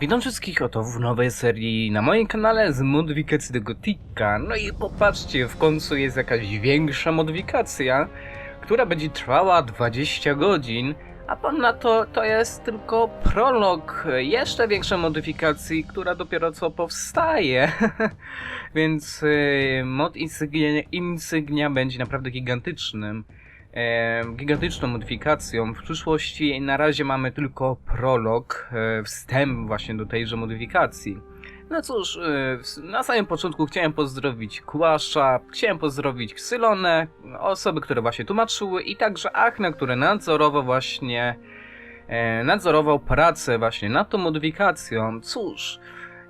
Witam wszystkich oto w nowej serii na moim kanale z modyfikacji do Gotika. No i popatrzcie, w końcu jest jakaś większa modyfikacja, która będzie trwała 20 godzin, a ponadto to jest tylko prolog jeszcze większej modyfikacji, która dopiero co powstaje. Więc y, mod insygnia, insygnia będzie naprawdę gigantycznym gigantyczną modyfikacją. W przyszłości na razie mamy tylko prolog, e, wstęp właśnie do tejże modyfikacji. No cóż, e, na samym początku chciałem pozdrowić Kłasza, chciałem pozdrowić Ksylonę, osoby, które właśnie tłumaczyły i także Achnę, który nadzorował właśnie e, nadzorował pracę właśnie nad tą modyfikacją. Cóż,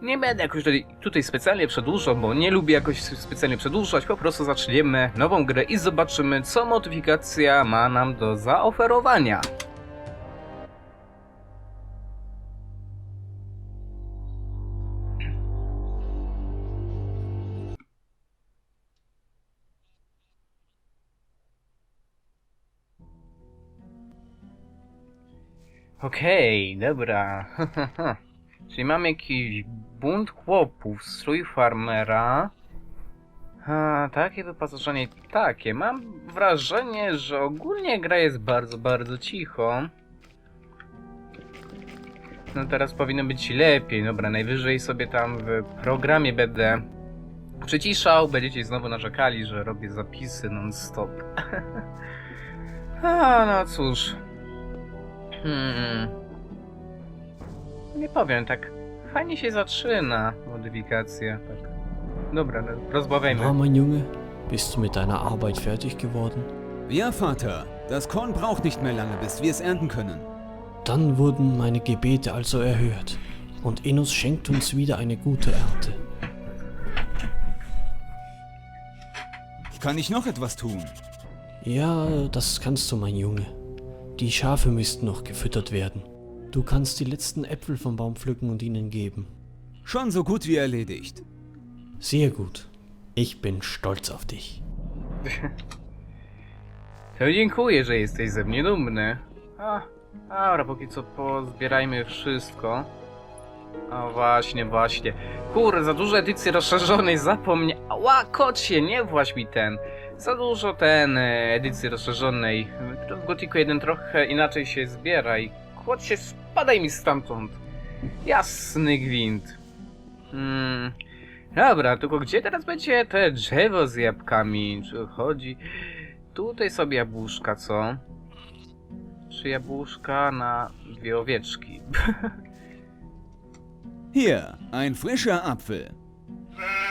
nie będę jakoś tutaj, tutaj specjalnie przedłużał, bo nie lubię jakoś specjalnie przedłużać, po prostu zaczniemy nową grę i zobaczymy, co modyfikacja ma nam do zaoferowania. Okej, dobra. Czyli mamy jakiś bunt chłopów, strój farmera. A, takie wyposażenie, takie. Mam wrażenie, że ogólnie gra jest bardzo, bardzo cicho. No teraz powinno być lepiej. Dobra, najwyżej sobie tam w programie będę przyciszał. Będziecie znowu narzekali, że robię zapisy non-stop. A, no cóż. Hmm. Nie powiem, tak fajnie się zaczyna modyfikacja. Tak. Dobra, no, rozmawiajmy. Na, mein Junge, bist du mit deiner Arbeit fertig geworden? Ja, Vater. Das Korn braucht nicht mehr lange, bis wir es ernten können. Dann wurden meine Gebete also erhört, und Enos schenkt uns wieder eine gute Ernte. Kann ich noch etwas tun? Ja, das kannst du, mein Junge. Die Schafe müssten noch gefüttert werden. Du kannst die letzten Äpfel vom Baum pflücken und ihnen geben. Schon so gut wie erledigt. Sehr gut. Ich bin stolz auf dich. To dziękuję, że jesteś ze mnie dumny. A, dobra, póki co pozbierajmy wszystko. A właśnie, właśnie. Kurde, za dużo edycji rozszerzonej zapomniała. kocie, nie właś mi ten. Za dużo ten e, edycji rozszerzonej. W Gotiku 1 trochę inaczej się zbiera i kocie, spadaj mi stamtąd. Jasny gwint. Hmm. Dobra, tylko gdzie teraz będzie te drzewo z jabłkami? Czy chodzi... Tutaj sobie jabłuszka, co? Trzy jabłuszka na dwie owieczki. Hier, ein frischer Apfel.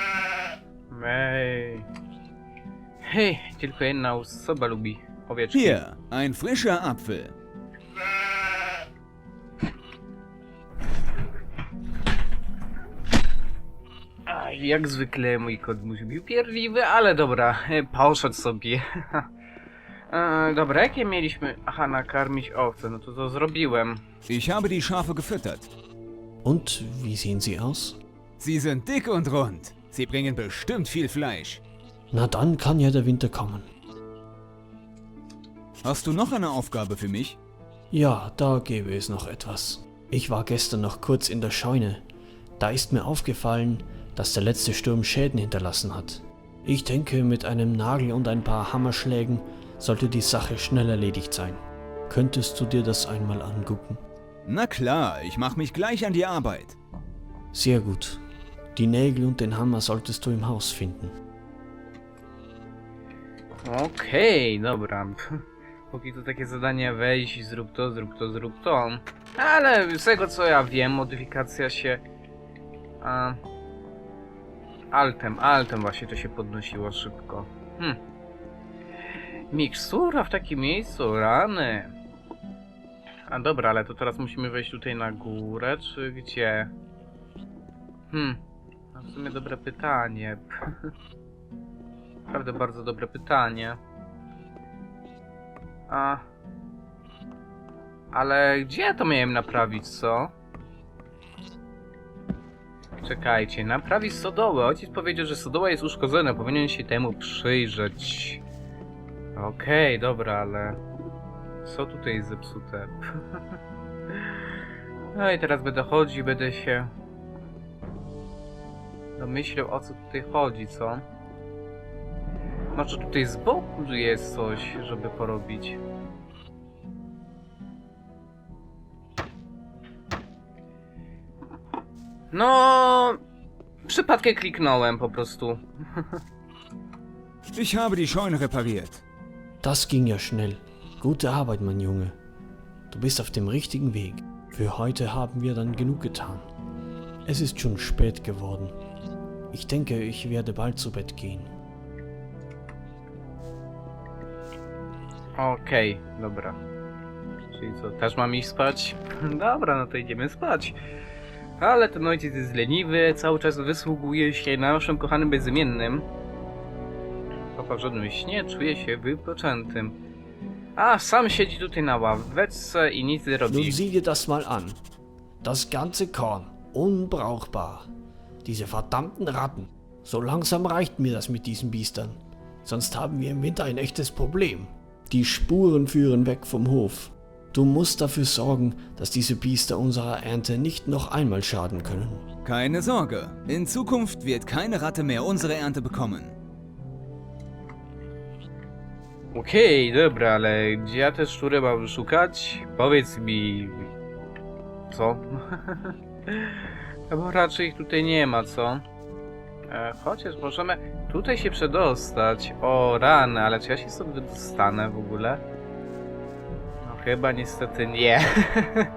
Ej. Hej, tylko jedna osoba lubi owieczki. Hier, ein frischer Apfel. Jak zwykle mój kot musi być upierdliwy, ale dobra, e, poszedł sobie. e, dobra, jakie mieliśmy? Aha, nakarmić owce, no to to zrobiłem. Ich habe die Schafe gefüttert. Und wie sehen sie aus? Sie sind dick und rund. Sie bringen bestimmt viel Fleisch. Na dann kann ja der Winter kommen. Hast du noch eine Aufgabe für mich? Ja, da gäbe es noch etwas. Ich war gestern noch kurz in der Scheune. Da ist mir aufgefallen, dass der letzte Sturm Schäden hinterlassen hat. Ich denke, mit einem Nagel und ein paar Hammerschlägen sollte die Sache schnell erledigt sein. Könntest du dir das einmal angucken? Na klar, ich mache mich gleich an die Arbeit. Sehr gut. Die Nägel und den Hammer solltest du im Haus finden. Okej, dobra. Póki to takie zadanie weź, zrób to, zrób to, zrób to. Ale z tego co ja wiem, modyfikacja się... A, altem, altem właśnie to się podnosiło szybko. Hm. Mikstura w takim miejscu, rany. A dobra, ale to teraz musimy wejść tutaj na górę, czy gdzie? Hmm. W sumie dobre pytanie. Naprawdę bardzo dobre pytanie. A. Ale gdzie to miałem naprawić, co? Czekajcie, naprawić stodołę. Ojciec powiedział, że stodoła jest uszkodzona, powinien się temu przyjrzeć. Okej, dobra, ale... Co tutaj jest zepsute? No i teraz będę chodził, będę się domyślał o co tutaj chodzi, co? Może tutaj z boku jest coś, żeby porobić. No, przypadkiem kliknąłem po prostu. Ich habe die Scheune repariert. Das ging ja schnell. Gute Arbeit, mein Junge. Du bist auf dem richtigen Weg. Für heute haben wir dann genug getan. Es ist schon spät geworden. Ich denke, ich werde bald zu Bett gehen. Okej, dobra. Czyli co, też mam iść spać? Dobra, no to idziemy spać. Ale ten ojciec jest leniwy, cały czas wysługuje się na naszym kochanym bezimiennym. Po żadnym śnie czuje się wypoczętym. A, sam siedzi tutaj na ławeczce i nic nie Nun robi. sieh dir das mal an. Das ganze Korn. Unbrauchbar. Diese verdammten Ratten. So langsam reicht mir das mit diesen Biestern. Sonst haben wir im Winter ein echtes Problem. Die Spuren führen weg vom Hof. Du musst dafür sorgen, dass diese Biester unserer Ernte nicht noch einmal schaden können. Keine Sorge, in Zukunft wird keine Ratte mehr unsere Ernte bekommen. Okej, dobra, ale gdzie ja te szczury mam szukać? Powiedz mi... Co? Bo raczej ich tutaj nie ma, co? E, chociaż możemy tutaj się przedostać. O, rany, ale czy ja się sobie dostanę w ogóle? Chyba niestety nie.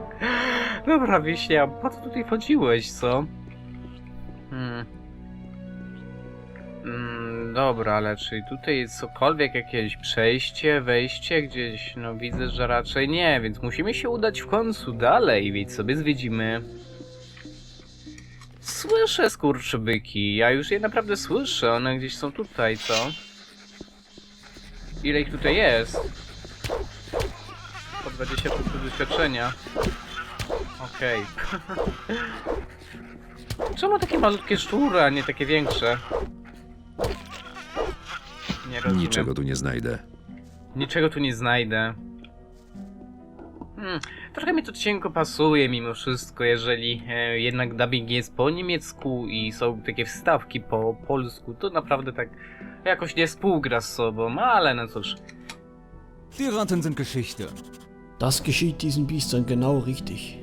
Dobra, Wiśnia, po co tutaj chodziłeś, co? Hmm. Mm, dobra, ale czy tutaj jest cokolwiek, jakieś przejście, wejście gdzieś? No widzę, że raczej nie, więc musimy się udać w końcu dalej, więc sobie zwiedzimy. Słyszę skurczybyki, ja już je naprawdę słyszę, one gdzieś są tutaj, co? Ile ich tutaj jest? Po 20 punktów doświadczenia. Okej. Czemu takie malutkie szczury, a nie takie większe? Nie rozumiem. Niczego tu nie znajdę. Niczego tu nie znajdę. Hmm, trochę mi to cienko pasuje mimo wszystko, jeżeli e, jednak dubbing jest po niemiecku i są takie wstawki po polsku, to naprawdę tak jakoś nie współgra z sobą, ale no cóż. Die Ratten sind Geschichte. Das geschieht diesen Biestern genau richtig.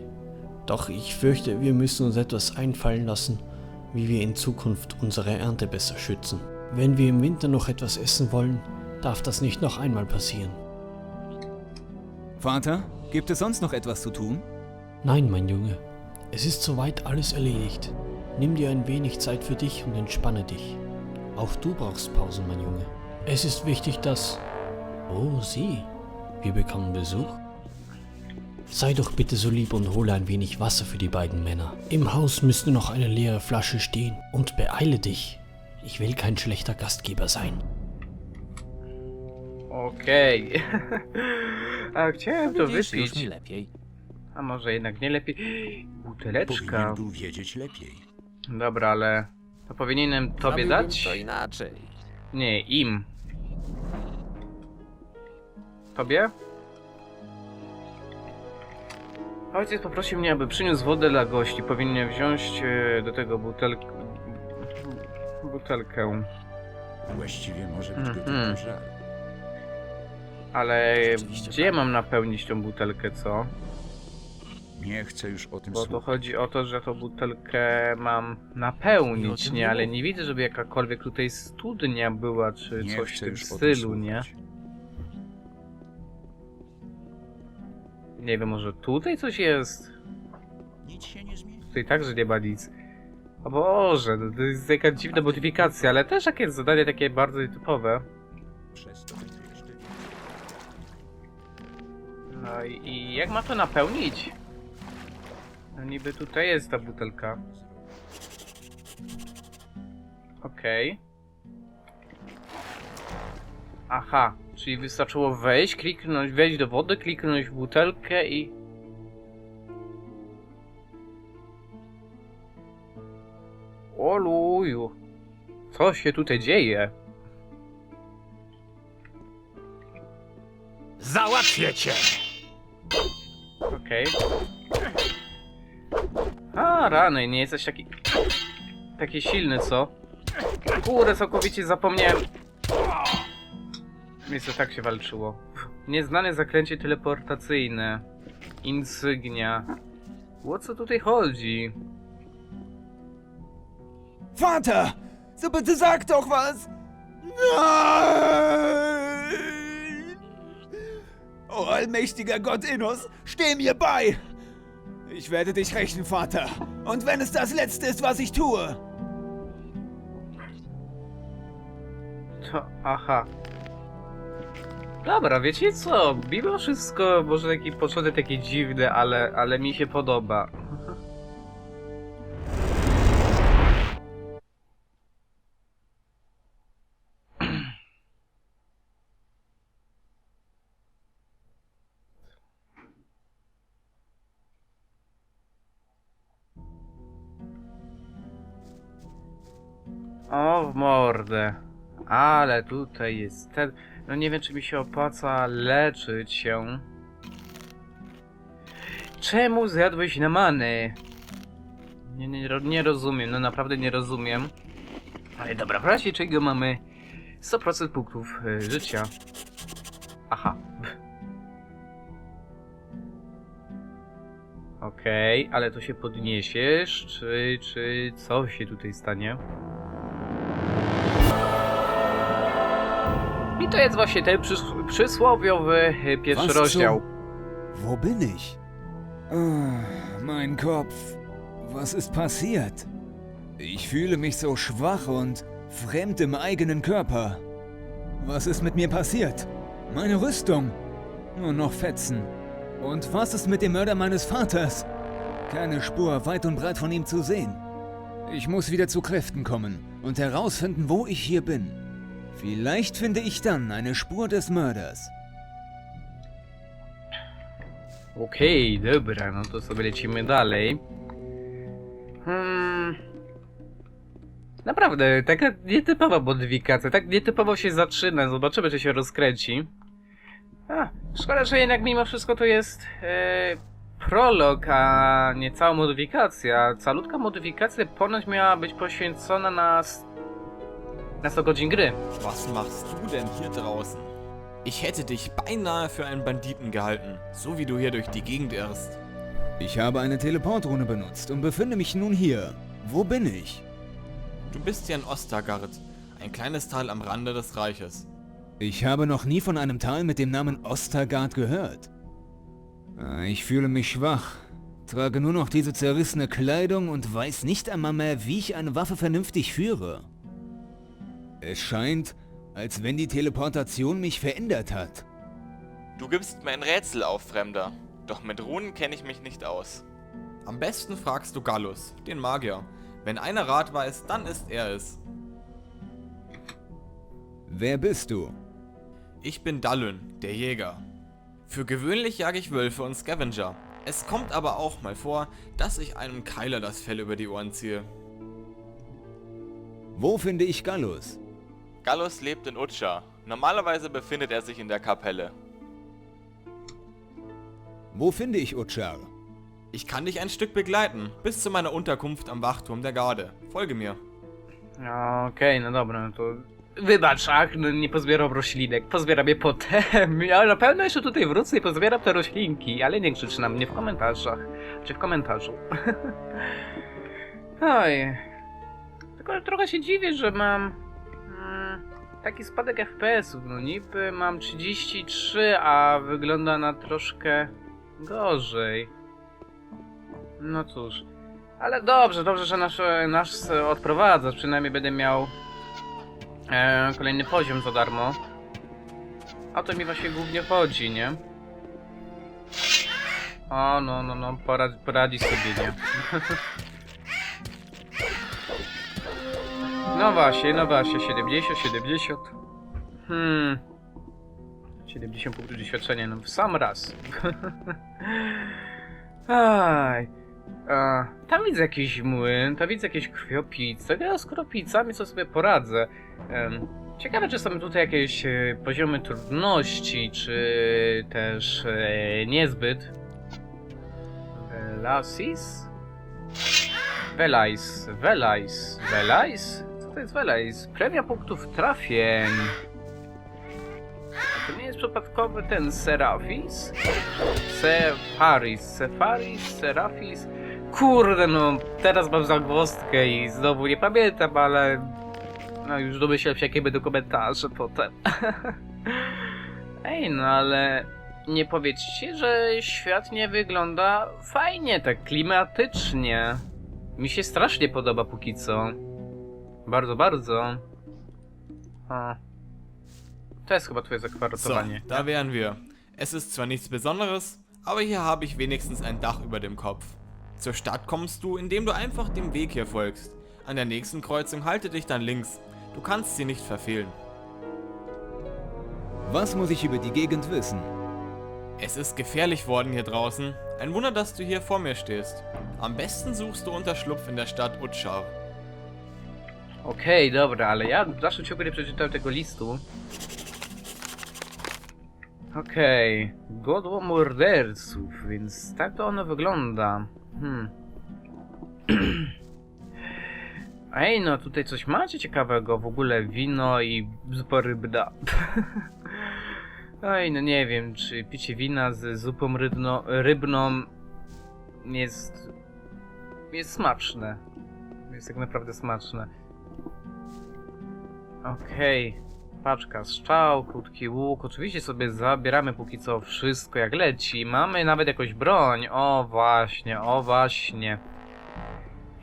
Doch ich fürchte, wir müssen uns etwas einfallen lassen, wie wir in Zukunft unsere Ernte besser schützen. Wenn wir im Winter noch etwas essen wollen, darf das nicht noch einmal passieren. Vater, gibt es sonst noch etwas zu tun? Nein, mein Junge, es ist soweit alles erledigt. Nimm dir ein wenig Zeit für dich und entspanne dich. Auch du brauchst Pausen, mein Junge. Es ist wichtig, dass... Oh, sieh, wir bekommen Besuch. Sei doch bitte so lieb und hole ein wenig Wasser für die beiden Männer. Im Haus müsste noch eine leere Flasche stehen. Und beeile dich. Ich will kein schlechter Gastgeber sein. Okej. A chciałem to Widzisz, już mi wypić. lepiej. A może jednak nie lepiej. Buteleczka. Powinien był wiedzieć lepiej. Dobra, ale to powinienem tobie Zrobiłbym dać? to inaczej. Nie, im. Tobie? Ojciec poprosił mnie, aby przyniósł wodę dla gości. Powinien wziąć e, do tego butelkę. Butelkę. Właściwie może być tylko żal. Ale gdzie mam napełnić tą butelkę, co? Nie chcę już o tym Bo to chodzi o to, że tą butelkę mam napełnić, nie? nie Ale nie widzę, żeby jakakolwiek tutaj studnia była, czy Nie coś w tym stylu, nie? Nie wiem, może tutaj coś jest? Nic się nie zmieni. Tutaj także nie ma nic. O Boże, to, to jest jaka dziwna modyfikacja, ale też jakieś zadanie takie bardzo typowe. Przez to. No i, i jak ma to napełnić? No niby tutaj jest ta butelka. Okej. Aha, czyli wystarczyło wejść, kliknąć, wejść do wody, kliknąć w butelkę i... Oluju. Co się tutaj dzieje? Załatwię cię! Okej. A, rany, nie jesteś taki... Taki silny, co? Kurde, całkowicie zapomniałem. Miejsce tak się walczyło. Nieznane zaklęcie teleportacyjne. Insygnia. O co tutaj chodzi? Vater! So bitte sag doch was! Nein! Oh, allmächtiger Gott Innos, steh mir bei! Ich werde dich rächen, Vater. Und wenn es das Letzte ist, was ich tue. To, aha. Dobra, wiecie co? Mimo wszystko, może taki początek taki dziwny, ale, ale mi się podoba. O, mordę. Ale tutaj jest ten... No nie wiem, czy mi się opłaca leczyć się. Czemu zjadłeś na many? Nie, nie, nie rozumiem, no naprawdę nie rozumiem. Ale dobra, w razie czego mamy 100% punktów y, życia. Aha. Okej, ale to się podniesiesz, czy, czy co się tutaj stanie? To jest właśnie ten przys- przysłowiowy y, pierwszy Was rozdział. Wo bin ich? Ah, mein Kopf. Was ist passiert? Ich fühle mich so schwach und fremd im eigenen Körper. Was ist mit mir passiert? Meine Rüstung. Nur noch Fetzen. Und was ist mit dem Mörder meines Vaters? Keine Spur weit und breit von ihm zu sehen. Ich muss wieder zu Kräften kommen und herausfinden, wo ich hier bin. Vielleicht finde ich dann eine Spur des Mörders. Okej, dobra, no to sobie lecimy dalej. Hmm. Naprawdę, taka nietypowa modyfikacja, tak nietypowo się zaczyna, zobaczymy czy się rozkręci. A, szkoda, że jednak mimo wszystko to jest e, prolog, a nie cała modyfikacja. Calutka modyfikacja ponoć miała być poświęcona na, na 100 godzin gry. Was machst du denn hier draußen? Ich hätte dich beinahe für einen Banditen gehalten, so wie du hier durch die Gegend irrst. Ich habe eine Teleportrune benutzt und befinde mich nun hier. Wo bin ich? Du bist hier in Ostergard, ein kleines Tal am Rande des Reiches. Ich habe noch nie von einem Tal mit dem Namen Ostergard gehört. Ah, Ich fühle mich schwach, trage nur noch diese zerrissene Kleidung und weiß nicht einmal mehr, wie ich eine Waffe vernünftig führe. Es scheint, als wenn die Teleportation mich verändert hat. Du gibst mir ein Rätsel auf, Fremder. Doch mit Runen kenne ich mich nicht aus. Am besten fragst du Gallus, den Magier. Wenn einer Rat weiß, dann ist er es. Wer bist du? Ich bin Dallyn, der Jäger. Für gewöhnlich jage ich Wölfe und Scavenger. Es kommt aber auch mal vor, dass ich einem Keiler das Fell über die Ohren ziehe. Wo finde ich Gallus? Gallus lebt in Utscha. Normalerweise befindet er sich in der Kapelle. Wo finde ich Utschar? Ich kann dich ein Stück begleiten, bis zu meiner Unterkunft am Wachturm der Garde. Folge mir. Okej, no dobra, no to... Wybacz, ach, no nie pozbieram roślinek, pozbieram je potem. Ja na pewno jeszcze tutaj wrócę i pozbieram te roślinki, ale nie krzycz na mnie w komentarzach. Czy w komentarzu. Oj. Tylko trochę się dziwię, że mam... Taki spadek FPS-ów, no niby mam 33, a wygląda na troszkę gorzej. No cóż. Ale dobrze, dobrze, że nasz, nasz odprowadzasz. Przynajmniej będę miał e, kolejny poziom za darmo. O to mi właśnie głównie chodzi, nie? O, no, no, no, poradzi, poradzi sobie, nie? no właśnie, no właśnie, 70, 70. Hmm. 70 punktów doświadczenia, no w sam raz. Aj. A, tam widzę jakiś młyn, tam widzę jakieś krwiopice. Ja z kropicami co sobie poradzę. Em, ciekawe, czy są tutaj jakieś e, poziomy trudności, czy też e, niezbyt. E, Lasis? Velais, Velais, Velais? Velais? Premia punktów trafień. A to nie jest przypadkowy ten Serafis? Sefaris, Sefaris, Serafis? Kurde no, teraz mam zagwozdkę i znowu nie pamiętam, ale... No już domyślam się jakie będą komentarze potem. Ej, no ale... Nie powiedzcie, że świat nie wygląda fajnie, tak klimatycznie. Mi się strasznie podoba póki co. Bardzo, bardzo. O. To jest chyba twoje So, zakwarotowanie. da wären wir. Es ist zwar nichts Besonderes, aber hier habe ich wenigstens ein Dach über dem Kopf. Zur Stadt kommst du, indem du einfach dem Weg hier folgst. An der nächsten Kreuzung halte dich dann links. Du kannst sie nicht verfehlen. Was muss ich über die Gegend wissen? Es ist gefährlich worden hier draußen. Ein Wunder, dass du hier vor mir stehst. Am besten suchst du Unterschlupf in der Stadt Utschar. Okej, dobra, ale ja w dalszym ciągu nie przeczytałem tego listu. Okej, godło morderców, więc tak to ono wygląda. Hmm. Ej, no tutaj coś macie ciekawego, w ogóle wino i zupa rybna. Ej, no nie wiem, czy picie wina z zupą rybno, rybną jest... jest smaczne. Jest tak naprawdę smaczne. Okej. Paczka strzał, krótki łuk. Oczywiście sobie zabieramy póki co wszystko jak leci. Mamy nawet jakąś broń. O właśnie, o właśnie.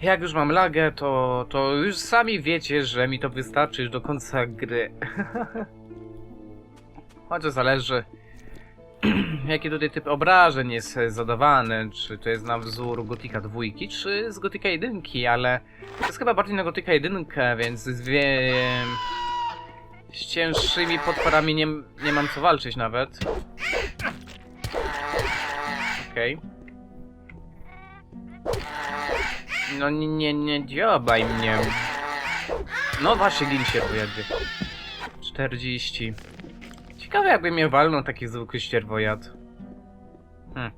Jak już mam lagę, to, to już sami wiecie, że mi to wystarczy już do końca gry. Chociaż zależy, jaki tutaj typ obrażeń jest zadawany. Czy to jest na wzór Gotika 2, czy z Gotika 1, ale to jest chyba bardziej na Gotika 1, więc z wie... Z cięższymi potworami nie, nie mam co walczyć nawet. Okej. No nie, nie, nie dziobaj mnie. No właśnie, gin się pojedzie. 40. Ciekawe jakby mnie walnął taki zwykły ścierwojad. Hmm.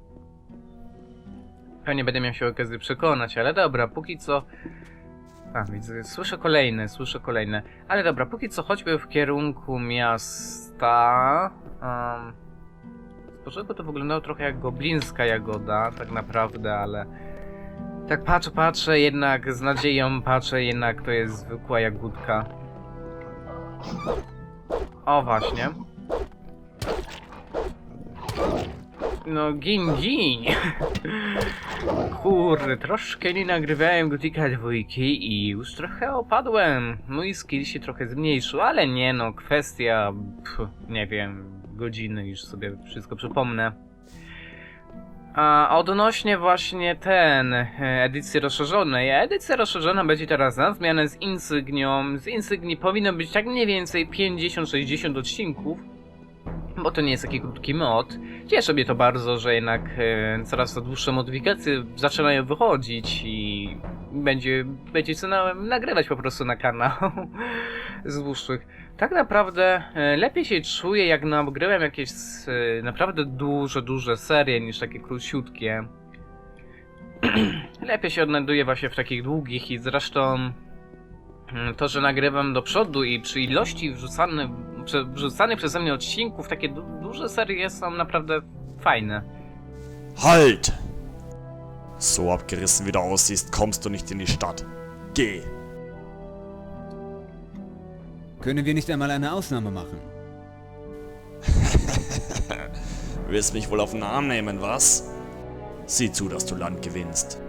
Pewnie będę miał się okazję przekonać, ale dobra, póki co... A, widzę, słyszę kolejne, słyszę kolejne. Ale dobra, póki co chodźmy w kierunku miasta. Um, z początku to wyglądało trochę jak goblińska jagoda, tak naprawdę, ale... Tak patrzę, patrzę, jednak z nadzieją patrzę, jednak to jest zwykła jagódka. O, właśnie. No, gin, gin. Kurde, troszkę nie nagrywałem Gotika dwójki i już trochę opadłem. Mój skill się trochę zmniejszył, ale nie no, kwestia, pff, nie wiem, godziny już sobie wszystko przypomnę. A odnośnie właśnie ten, e, edycji rozszerzonej, edycja rozszerzona będzie teraz na zmianę z insygnią. Z insygnii powinno być tak mniej więcej 50-60 odcinków, bo to nie jest taki krótki mod. Cieszy mnie to bardzo, że jednak e, coraz to dłuższe modyfikacje zaczynają wychodzić i będzie, będzie co na, nagrywać po prostu na kanał z dłuższych. Tak naprawdę e, lepiej się czuję, jak nagrywam jakieś e, naprawdę duże, duże serie niż takie króciutkie. lepiej się odnajduję właśnie w takich długich i zresztą mm, to, że nagrywam do przodu i przy ilości wrzucanych, prze- wrzucanych przeze mnie odcinków, takie du duże serie są naprawdę fajne. Halt! So abgerissen wie du aussiehst, kommst du nicht in die Stadt. Geh! Können wir nicht einmal eine Ausnahme machen? Willst mich wohl auf den Arm nehmen, was? Sieh zu, dass du Land gewinnst.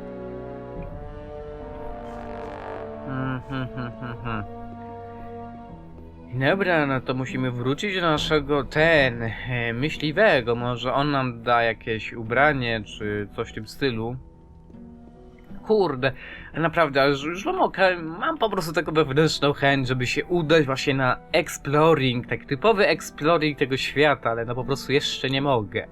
Dobra, no to musimy wrócić do naszego ten e, myśliwego. Może on nam da jakieś ubranie czy coś w tym stylu. Kurde, naprawdę, aż już mam, oka- mam po prostu taką wewnętrzną chęć, żeby się udać właśnie na exploring, tak typowy exploring tego świata, ale no po prostu jeszcze nie mogę.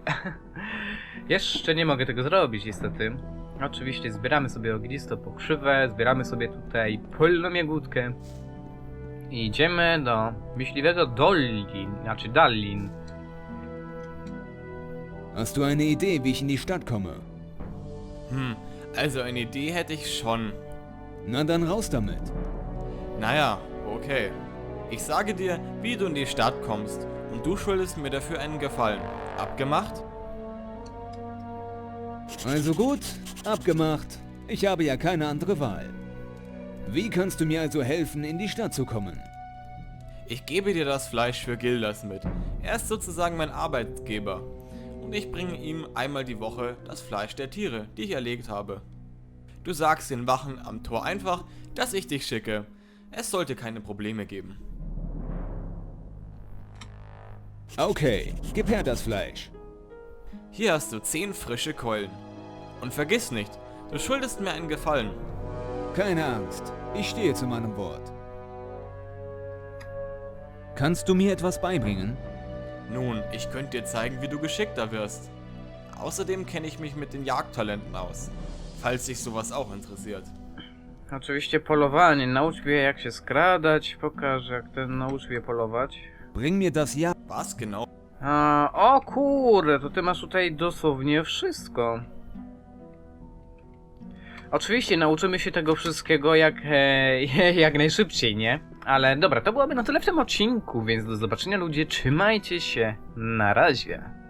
jeszcze nie mogę tego zrobić niestety. Oczywiście zbieramy sobie ognistą pokrzywę, zbieramy sobie tutaj polną jagódkę. Idziemy do myśliwego Dollin, znaczy Dallin. Hast du eine Idee, wie ich in die Stadt komme? Hm, also eine Idee hätte ich schon. Na dann raus damit. Naja, okay. Ich sage dir, wie du in die Stadt kommst und du schuldest mir dafür einen Gefallen. Abgemacht? Also gut, abgemacht. Ich habe ja keine andere Wahl. Wie kannst du mir also helfen, in die Stadt zu kommen? Ich gebe dir das Fleisch für Gildas mit. Er ist sozusagen mein Arbeitgeber. Und ich bringe ihm einmal die Woche das Fleisch der Tiere, die ich erlegt habe. Du sagst den Wachen am Tor einfach, dass ich dich schicke. Es sollte keine Probleme geben. Okay, gib her das Fleisch. Hier hast du 10 frische Keulen. Und vergiss nicht, du schuldest mir einen Gefallen. Keine Angst, ich stehe zu meinem Wort. Kannst du mir etwas beibringen? Nun, ich könnte dir zeigen, wie du geschickter wirst. Außerdem kenne ich mich mit den Jagdtalenten aus, falls dich sowas auch interessiert. Oczywiście polowanie. Naucz mnie jak się skradać. Pokaż jak ten naucz mnie polować. Bring mir das Ja. Was genau? A, o kurde, to ty masz tutaj dosłownie wszystko. Oczywiście nauczymy się tego wszystkiego jak, e, jak najszybciej, nie? Ale dobra, to byłoby na tyle w tym odcinku, więc do zobaczenia ludzie, trzymajcie się, na razie.